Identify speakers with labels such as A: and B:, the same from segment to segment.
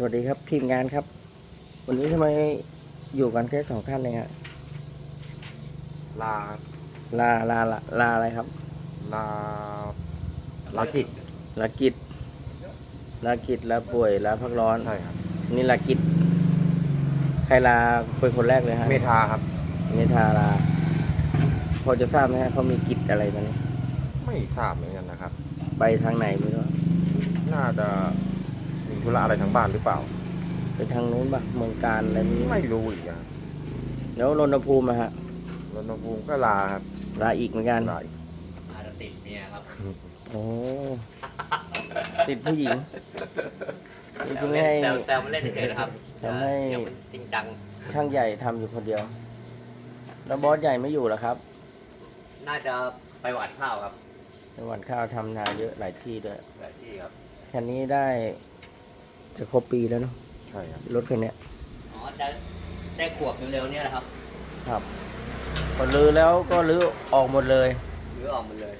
A: สวัสดีครับทีมงานครับ วันนี้ทำไมอยู่กันแค่สองท่านเลยฮะ
B: ลา
A: ลาลาลาลาอะไรครับ
B: ลาลากิจ
A: ลากิจลากิจลาป่วยลาพักร้อน
B: ใช่ครับ
A: นี่ลากิจใครลาเป็นคนแรกเลยฮะ
B: เมธาครับ
A: เมธาลา พอจะทราบไหมฮะเขามีกิจอะไรมันย
B: ไม่ทราบเหมือนกันนะครับ
A: ไปทางไหนไม่รู้
B: น่าจะ มีธุระอะไรทางบ้านหรือเปล่า
A: ไปทางนู้นปะเมืองการอะไรนี้
B: ไม่รู้อีกอะ
A: แล้วรณภูมิอะฮะ
B: รณภูมิก็ลาครับ
A: ลาอีกเหมือนกัน
B: ลาอีก
C: อาจจะติดเมียครับ
A: โอ้ติดผู้หญิงจ
C: แซ
A: ริ
C: ว
A: งๆ
C: เล่
A: ให้
C: นแซวแซวมันเล่นเฉยๆนะครับ
A: ทำให้
C: เดี๋ยวมันจริงจัง
A: ช่างใหญ่ทำอยู่คนเดียว แล้วบอสใหญ่ไม่อยู่เหรอครับ
C: น่าจะไปหวานข้าวครับ
A: ในวันข้าวทำนาเยอะหลายที่ด้วย
C: แบบที่ครับ
A: คันนี้ได้ จะครบปีแล้วเนาะ
B: ใช่ครับ
A: รถคันเนี้ย
C: อ๋อได้ได้ขวบเร็วๆเนี่ยแหละครับ
A: ครับพอรื้อแล้วก็รื้อออกหมดเลย
C: หรือออกมาเลย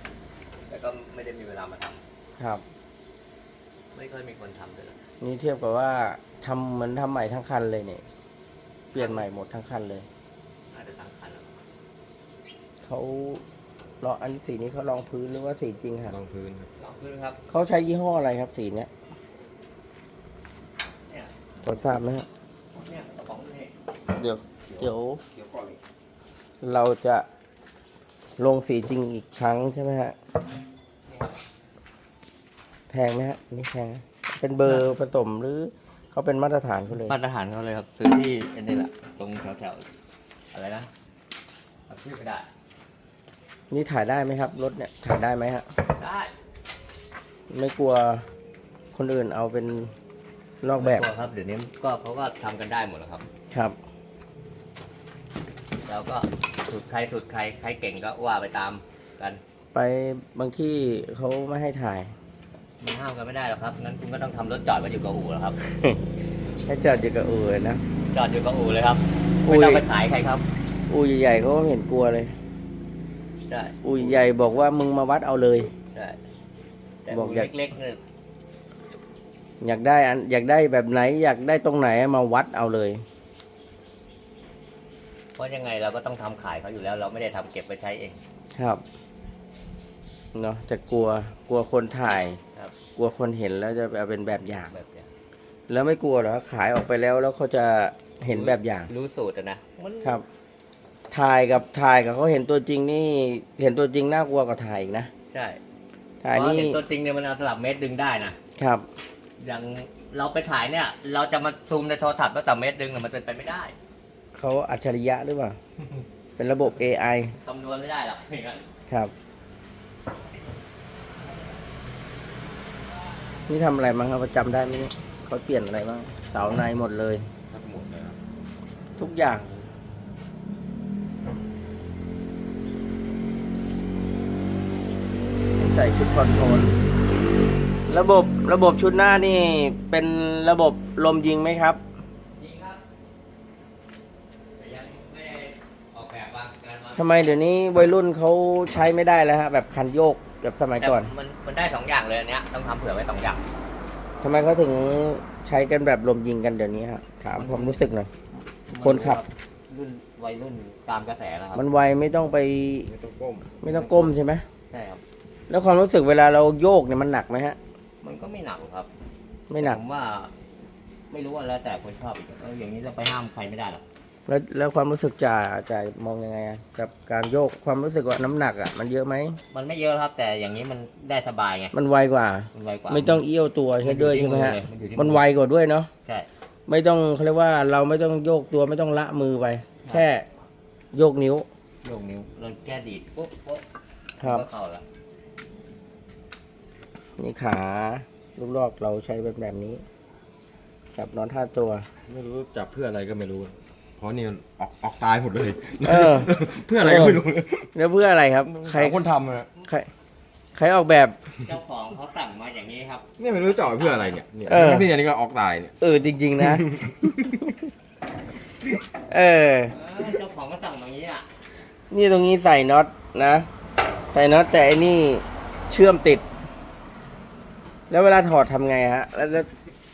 C: แต่ก็ไม่ได้มีเวลามาทำ
A: ครับ
C: ไม่ค่อยมีคนทำเลย
A: นี่เทียบกับว่าทำเหมือนทำใหม่ทั้งคันเลยเนี่ยเปลี่ยนใหม่หมดทั้งคันเลย
C: อาจจะตั้งคันแล้ว
A: เขาลองอันสีนี้เขาลองพื้นหรือว่าสีจริงครับ
B: รองพื้นครับ
C: ลองขึ้นครับ
A: เขาใช้ยี่ห้ออะไรครับสีเนี้ย
C: เนี่ย
A: พ อทราบไหมฮะ
C: เนี่ยกระป๋องนี่
A: เดี๋ยวเดี๋ยว
B: เขียวก่อนเลย
A: เราจะลงสีจริงอีกครั้งใช่ไหมฮะ
C: นี่ครับ
A: แพงไหมฮะ นี่แพงไหมเป็นเบอร์ผสมหรือเขาเป็นมาตรฐานเขาเลย
C: มาตรฐานเขาเลยครับซื้อที่อันนี้แหละตรงแถวๆอะไรนะจำชื่อไม่ได้
A: นี่ถ่ายได้ไหมครับ รถเนี่ยถ่ายได้ไหมฮะ
C: ได้
A: ไม่กลัวคนอื่นเอาเป็น ลอกแบบ
C: ไม่กลัวครับเดี๋ยวนี้ก็เขาก็ทำกันได้หมดแล้วครับ
A: ครับ
C: แล้วก็สุดใครสุดใครใครเก่งก็ว่าไปตามกัน
A: ไปบางที่เขาไม่ให้ถ่าย
C: มันห้ามกันไม่ได้หรอกครับงั้นคุณก็ต้องทำรถจอดไว้อยู่กับอู่แล้วครับ
A: ให้จอดอยู่กับอู่เลยนะ
C: จอดอยู่กับอู่เลยครับ
A: อุ้
C: ไม่
A: ย
C: ต้องไปขายใครครับ
A: อู่ใหญ่ๆเขาก็ไม่เห็นกลัวเลย
C: ใช่
A: อู่ใหญ่บอกว่ามึงมาวัดเอาเลย
C: ใช่แต่
A: บอก
C: อู่
A: อยาก
C: เล็กๆเนี่ย
A: อยากได้อันอยากได้แบบไหน อยากได้ตรงไหนมาวัดเอาเลย
C: เพราะยังไงเราก็ต้องทำขายเขาอยู่แล้ว เราไม่ได้ทำเก็บไว้ใช้เอง
A: ครับเนาะจะกลัวกลัวคนถ่าย
C: ครับ
A: กลัวคนเห็นแล้วจะเอาเป็นแบบอย่าง
C: แบบเนี้ย
A: แล้วไม่กลัวเหรอขายออกไปแล้วแล้วเขาจะเห็นแบบอย่าง
C: รู้สูตรอะนะมัน
A: ครับ ถ่ายกับถ่ายกับเขาเห็นตัวจริงนี่ เห็นตัวจริงน่ากลัวกว่าถ่ายอีกนะ
C: ใช่
A: ถ่าย
C: เพราะ
A: นี่
C: เห็นตัวจริงเนี่ยมันเอาสลับเมตรดึงได้นะครับ อย่างเราไปขายเนี่ย เราจะมาซูมในโทรศัพท์แล้วแต่เมตรดึงเนี่ยมันเป็นไปไม่ได้
A: เขาอัจฉริยะหรือเปล่า เป็นระบบ AI
C: คำนวณไม่ได้หรอกอย่างนั้น
A: ครับ นี่ทำอะไรบ้างครับจำได้ไหมเนี่ยเขาเปลี่ยนอะไรบ้างเสาในหมดเลย
B: ทั้งหมดเลยครับ
A: ทุกอย่าง ใส่ชุดคอนโทรล ระบบระบบชุดหน้านี่เป็นระบบลมยิงไหมครับ
C: จริงครับแต่ยังไม่ได้ออกแบบวางการวาง
A: ทำไมเดี๋ยวนี้วัยรุ่นเขาใช้ไม่ได้แล้วฮะแบบคันโยกแบบสมัยก่อน
C: แต่มันมันได้สองอย่างเลยอันเนี้ยต้องทำเผื่อไว้สองอย่าง
A: ทำไมเขาถึงใช้กันแบบลมยิงกันเดี๋ยวนี้ฮะถามความรู้สึกหน่อย คนขับ
C: รุ่นวัยรุ่นตามกระแสแล้วครับ
A: มันไวไม่ต้องไป
B: ไม่ต้องก้ม
A: ไม่ต้องก้มใช่ไหม
C: ใช่ครับ
A: แล้วความรู้สึกเวลาเราโยกเนี่ยมันหนักไหมฮะ
C: มันก็ไม่หนักครับ
A: ไม่หนัก
C: ผมว่า ไม่รู้ว่าแล้วแต่คนชอบอีกเอออย่างนี้เราไปห้ามใครไม่ได้หรอก
A: แล้วแล้วความรู้สึกจ่าจ่ามองยังไงอะกับการโยกความรู้สึกว่าน้ำหนักอะมันเยอะไหม
C: มันไม่เยอะครับ แต่อย่างนี้มันได้สบายไง
A: มันไวกว่า
C: มันไวกว่า
A: ไม่ต้องเอี้ยวตัวใช่ด้วยใช่ไหมฮะ
C: มันอยู่ที่
A: มันไวกว่าด้วยเนาะ
C: ใช่
A: ไม่ต้องเขาเรียกว่าเราไม่ต้องโยกตัวไม่ต้องละมือไปแค่โยกนิ้ว
C: โยกนิ้วเราแก้ดีดปุ๊บปุ๊บ
A: ครับ
C: ก็เข้าละ
A: นี่ขาลูกลอกเราใช้แบบแบบนี้ จับนอนท่าตัว
B: ไม่รู้จับเพื่ออะไรก็ไม่รู้ เพราะนี่มันออกออกตายหมดเลย
A: เออ
B: เพื่ออะไรก็ไม่รู้
A: แล้วเพื่ออะไรครับ ใคร
B: หาคนทำอะ
A: ใครใครออกแบบ
C: เจ้าของเขาสั่งมาอย่างนี้ครับ
B: เนี่ยไม่รู้จะเอาไปเพื่ออะไรเนี่ยเนี่ย
A: เออ
B: ที่อันนี้ก็ออกตายเนี่ย
A: เออจริง ๆ นะ เออ
C: เออเจ้าของก็สั่งมาอย่างนี้อะ
A: นี่ตรงนี้ใส่น็อตนะ ใส่น็อตแต่อันนี่เชื่อมติด แล้วเวลาถอดทำไงฮะ แล้วจะ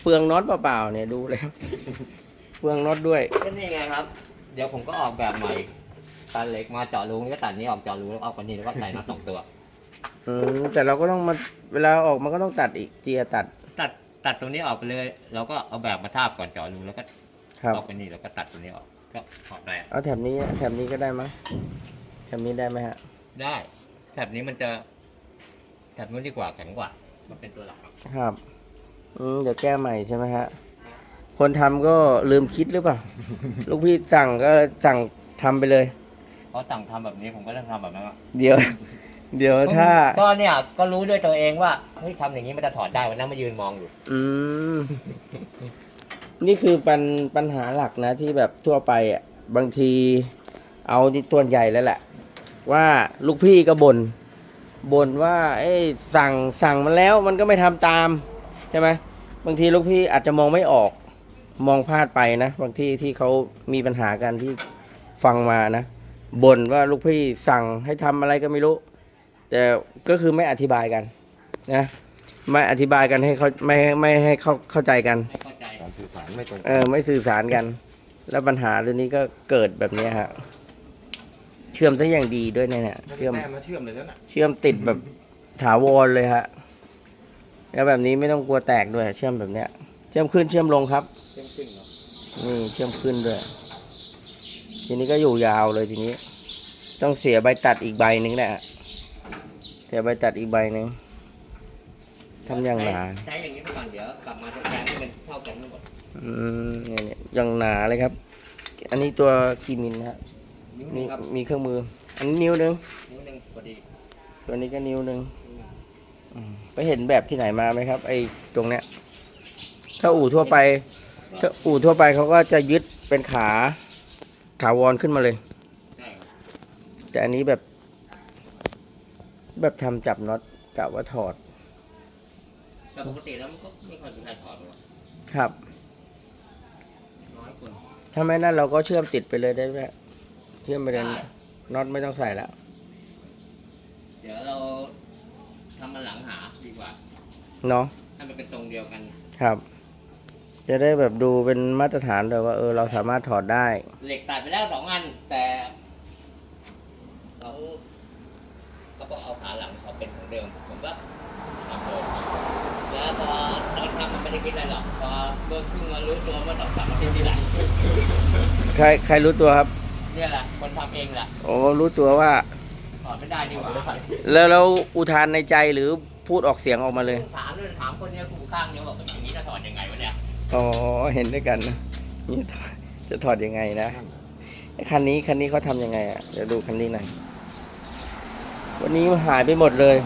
A: เปลืองน็อตเปล่าๆเนี่ยดูแล้ว เปลืองน็อตด้วย
C: ก็นี่ไงครับ เดี๋ยวผมก็ออกแบบใหม่ ตัดเหล็กมาเจาะรูนี่ก็ตัดนี้ออกเจาะรูแล้วออกไปนี่แล้วก็ใส่น็อตสองตัว
A: อืมแต่เราก็ต้องมาเวลาออกมันก็ต้องตัดอีกเจียตัด
C: ตัดตัดตรงนี้ออกไปเลยเราก็เอาแบบมาทาบก่อนเจาะรูแล้วก็
A: ครับ
C: ออกไปนี่แล้วก็ตัดตรงนี้ออก ก็ถอดแบบ
A: เอาแถบนี้แถบนี้ก็ได้มั้งแถบนี้ได้ไหมฮะ
C: ได้แถบนี้มันจะแถบนู้นดีกว่าแข็งกว่า มันเป็นตัวหลักครับ
A: ครับอืมเดี๋ยวแก้ใหม่ใช่ไหมฮะ คนทำก็ลืมคิดหรือเปล่า ลูกพี่สั่งก็สั่งทำไปเลย
C: เพราะสั่งทำแบบนี้ผมก็ต้องทำแบบนั้นอะ
A: เดี๋ยว เดี๋ยวถ้า
C: ก็เนี่ยก็รู้ด้วยตัวเองว่าเฮ้ยทำอย่างนี้มันจะถอดได้วันนั้นมายืนมองอยู่
A: อืม นี่คือปัญปัญหาหลักนะที่แบบทั่วไปอะ บางทีเอาที่ตัวใหญ่แล้วแหละ ว่าลูกพี่ก็บน่น บ่นว่าเอ้ยสั่งสั่งมันแล้วมันก็ไม่ทำตามใช่ไหมบางทีลูกพี่อาจจะมองไม่ออกมองพลาดไปนะ บางที่ที่เขามีปัญหากันที่ฟังมานะบ่นว่าลูกพี่สั่งให้ทำอะไรก็ไม่รู้ แต่ก็คือไม่อธิบายกันนะไม่อธิบายกันให้เขาไม่ไม่ให้เข้าเข้าใจกัน
C: ไม่เข้าใจ
B: การสื่อสารไม่ตรง
A: เออไม่สื่อสารกัน แล้วปัญหาเรื่องนี้ก็เกิดแบบเนี้ยฮะ เชื่อมได้อย่างดีด้วยเนี่ยเนี่ยเชื่อม
B: แม่มาเชื่อมเลยแล้วน่ะ
A: เชื่อมติดแบบถาวรเลยฮะแล้วแบบนี้ไม่ต้องกลัวแตกด้วย เชื่อมแบบเนี้ย เชื่อมขึ้นเชื่อมลงครับ
C: เชื่อมขึ้นเนาะ
A: นี่เชื่อมขึ้นด้วย ทีนี้ก็อยู่ยาวเลยทีนี้ ต้องเสียใบตัดอีกใบหนึ่งแหละเสียใบตัดอีกใบหนึ่งทำอย่างหนา
C: ใช้อย่างนี้ไปก่อนเดี๋ยวกลับมาจะแทนให้เป็นเท่ากันทั้งหมด
A: อืมเนี่ยเนี่ยอย่างหนาเลยครับ อันนี้ตัวกี่มิลนะฮะ
C: นิ้วห
A: มี
C: นึงครับ
A: มีเครื่องมือ อันนี้นิ้วหนึง
C: นิ้วหนึงพอดี
A: ตัวนี้ก็นิ้วหนึง
C: นิ้วหนึ่ง
A: อืมไปเห็นแบบที่ไหนมาไหมครับ ไอ้ตรงเนี้ย ถ้าอู่ทั่วไป ถ้าอู่ทั่วไปเขาก็จะยึดเป็นขาถาวรขึ้นมาเลย
C: ใช่ครับ
A: แต่อันนี้แบบ แบบทำจับน็อตกะว่าถอด
C: แต่ปกติแล้วมันก็ไม่ค่อยมีใครถอดหรอก
A: ครับ
C: น้อยคน
A: ถ้าไม่นั่นเราก็เชื่อมติดไปเลยได้ไหม เชื่อมไปเลยน็อตไม่ต้องใส่แล้ว
C: เดี๋ยวเราทำมันหลังหาดีกว่า
A: เนาะ
C: ให้มันเป็นทรงเดียวกัน
A: ครับ จะได้แบบดูเป็นมาตรฐานเลยว่าเออเราสามารถถอดได้
C: เหล็กตัดไปแล้วสองอัน แต่เขาก็ต้องเอาขาหลังเขาเป็นของเดิม ผมก็ทำเลยแล้วพอตอนทำมันไม่ได้คิดอะไรหรอกพอเมื่อขึ้นมารู้ตัวว่าต้องกลับมาที่ที่หลัง
A: ใครใครรู้ตัวครับ
C: เนี่ยแหละคนทำเองแหละ
A: โอ้รู้ตัวว่า
C: ถอดไม่ได้ดีกว่า
A: แล้วเราอุทานในใจหรือพูดออกเสียงออกมาเลย
C: ถามเลยถามคนเนี้ยกูข้างเนี้ยบอกว่าอย่างนี้จะถอดยังไงวะเนี่ย
A: อ๋อเห็นด้วยกันนะนี่ถอดจะถอดยังไงนะไอ้คันนี้คันนี้เขาทำยังไงอะเดี๋ยวดูคันนี้หน่อยวันนี้หายไปหมดเลย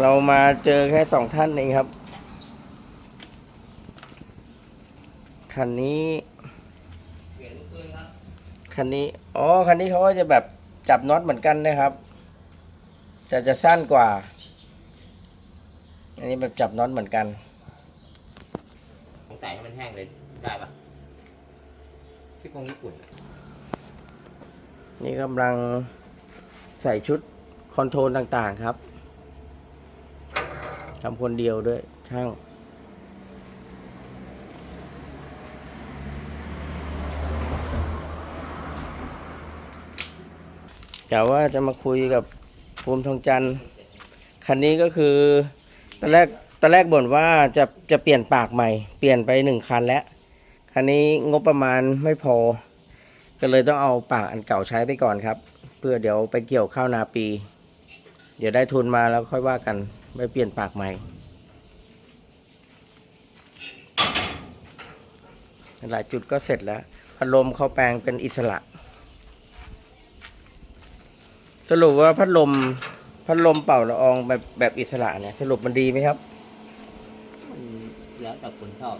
A: เรามาเจอแค่สองท่านเองครับคันนี้
C: เปลี่ยนลูกปืนครับ
A: คันนี้อ๋อคันนี้เขาก็จะแบบจับน็อตเหมือนกันนะครับ แต่จะสั้นกว่า อันนี้แบบจับน็อตเหมือนกัน
C: ผมใส่ให้มันแห้งเลยได้ปะที่กงญี่ปุ่นอะ
A: นี่กำลังใส่ชุดคอนโทรลต่างๆครับทำคนเดียวด้วยช่าง กะว่าจะมาคุยกับภูมิทองจันทร์คันนี้ก็คือตอนแรกตอนแรกบ่นว่าจะจะเปลี่ยนปากใหม่ เปลี่ยนไปหนึ่งคันแล้วคันนี้งบประมาณไม่พอ ก็เลยต้องเอาปากอันเก่าใช้ไปก่อนครับ เพื่อเดี๋ยวไปเกี่ยวข้าวนาปี เดี๋ยวได้ทุนมาแล้วค่อยว่ากันไปเปลี่ยนปากใหม่หลายจุดก็เสร็จแล้วพัดลมเข้าแปลงเป็นอิสระ สรุปว่าพัดลมพัดลมเป่าละอองแบบแบบอิสระเนี่ย สรุปมันดีไหมครับ
C: มันแล้วแต่คนชอบ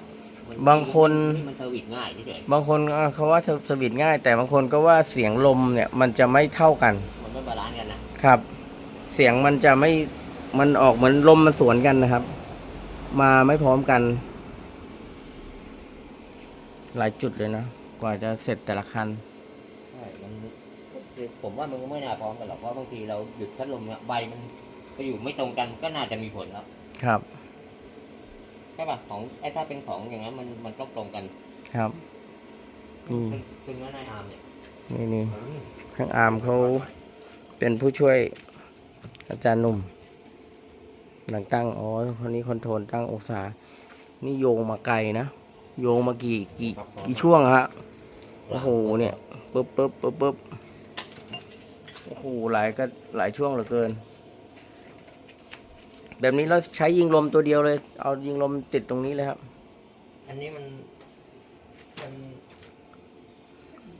C: มัน
A: บางคน
C: มันเทอร์วิตง่ายเฉย
A: บางคนอะเขาว่าสสวิตช์ง่าย แต่บางคนก็ว่าเสียงลมเนี่ย มันจะไม่เท่ากัน
C: ๆมันไม่บาลานซ์กันนะครับ
A: เสียงมันจะไม่มันออกเหมือนลมมันสวนกันนะครับ มาไม่พร้อมกัน หลายจุดเลยนะ กว่าจะเสร็จแต่ละคัน
C: ใช่มัน คือผมว่ามันก็ไม่น่าพร้อมกันหรอกเพราะบางทีเราหยุดพัดลมเนี่ยใบมันไปอยู่ไม่ตรงกันก็น่าจะมีผลครับ
A: ครับ
C: ใช่ป่ะของไอ้ถ้าเป็นของอย่างนั้นมันมันต้องตรงกัน
A: ครับอืม
C: ซึ่งซึ่งว่านายอาร์มเนี่ย
A: นี่นี่ข้างอาร์มเขาเป็นผู้ช่วยอาจารย์หนุ่ม หลังตั้งอ๋อคนนี้คอนโทรลตั้งองศา นี่โยงมาไกลนะ โยงมากี่กี่กี่ช่วงฮะ โอ้โหเนี่ยปึ๊บปึ๊บปึ๊บปึ๊บ โอ้โหหลายก็หลายช่วงเหลือเกิน แบบนี้เราใช้ยิงลมตัวเดียวเลย เอายิงลมติดตรงนี้เลยครับ
C: อันนี้มันมัน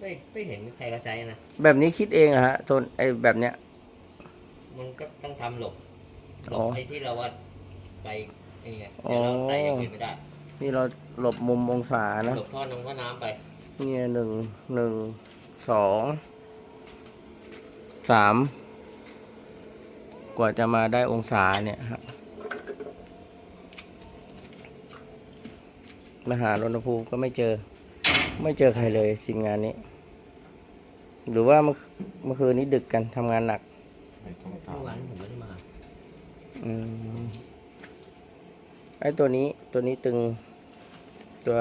C: ไม่ไม่เห็นใครกระจายนะ
A: แบบนี้คิดเองเหรอะฮะตัวไอ้แบบเนี้ย
C: มันก็ต้องทำหลบหล
A: อ๋
C: บ
A: อ
C: ไอ้ที่เราว่าไปไอ้เนี่ย
A: อ๋อ
C: เดี๋ยวเราใส่อย่างอื่นไม่ได้
A: นี่เราหลบมุมองศานะ
C: หลบท่อน้ำท่อน้ำไป
A: เนี่ยหนึ่งหนึ่งสอง สามกว่าจะมาได้องศาเนี่ยฮะมาหารณภูมิก็ไม่เจอ ไม่เจอใครเลยทีมงานนี้ หรือว่าเมื่อเมื่อคืนนี้ดึกกันทำงานหนัก
B: ไม่ต้อง
C: เมื่อวานผมไม่ได้มา
A: อืมไอ้ตัวนี้ตัวนี้ตึงตัว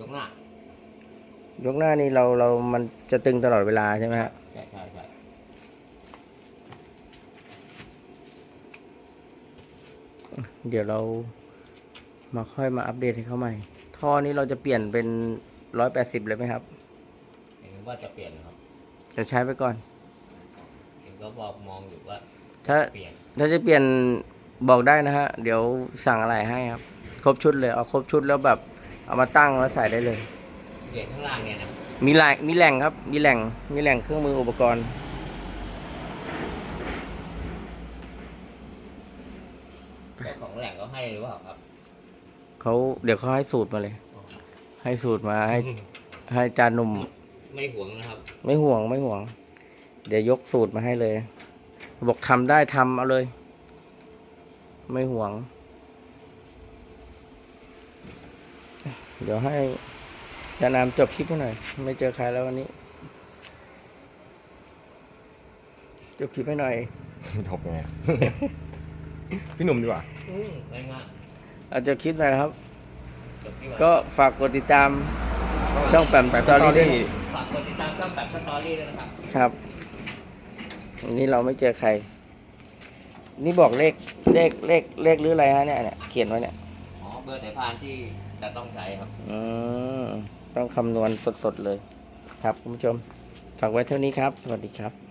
A: ย
C: กหน้าย
A: กหน้านี่เราเรามันจะตึงตลอดเวลาใช่ไหมฮะ
C: ใช่ใช่ใช่
A: เดี๋ยวเรามาค่อยมาอัปเดตให้เขาใหม่ ท่อนี้เราจะเปลี่ยนเป็นร้อยแปดสิบเลยไหมครับ
C: เห็นว่าจะเปลี่ยนนะครับ
A: จะใช้ไปก่อน
C: เห็นก็บอกมองอยู่ว่า
A: ถ้า
C: เปลี่ยน
A: ถ้าจะเปลี่ยนบอกได้นะฮะ เดี๋ยวสั่งอะไรให้ครับ ครบชุดเลย เอาครบชุดแล้วแบบเอามาตั้งแล้วใส่ได้เลย
C: เปลี่ยนข้างล่างเนี่ยนะ
A: มีแหล่งมีแหล่งครับ มีแหล่ง มีแหล่งเครื่องมืออุปกรณ์
C: แต่ของแหล่งก็ ให้หรือเปล่าครับ
A: เขาเดี๋ยวเขาให้สูตรมาเลย ให้สูตรมาให้ให้จานหนุ่ม
C: ไม่หวงนะครับ
A: ไม่ห่วงไม่ห่วง เดี๋ยวยกสูตรมาให้เลย บอกทำได้ทำเอาเลย ไม่ห่วง เดี๋ยวให้จานามจบคลิปให้หน่อย ไม่เจอใครแล้ววันนี้ จบคลิปให้หน่อย
B: จบยังไง พี่หนุ่มดีกว่า
C: อืมง่าย
A: เอาจบคลิปหน่อยนะครับ
C: ๆจบที่ว่า
A: ก็ฝากกดติดตามช่องแปม
B: แปม
A: สตอรี่ด้วย
B: Story
C: ฝากกดติดตามช่องแบบสตอรี่ด้วยนะครับ
A: ครับ วันนี้เราไม่เจอใคร นี่บอกเลขเลขเลขเลขหรืออะไรฮะเนี่ยเนี่ยเขียนไว้เนี่ย
C: อ๋อเบอร์สายพานที่จะต้องใช้ครับ
A: อืมต้องคำนวณสดๆเลย ครับคุณผู้ชม ฝากไว้เท่านี้ครับ สวัสดีครับ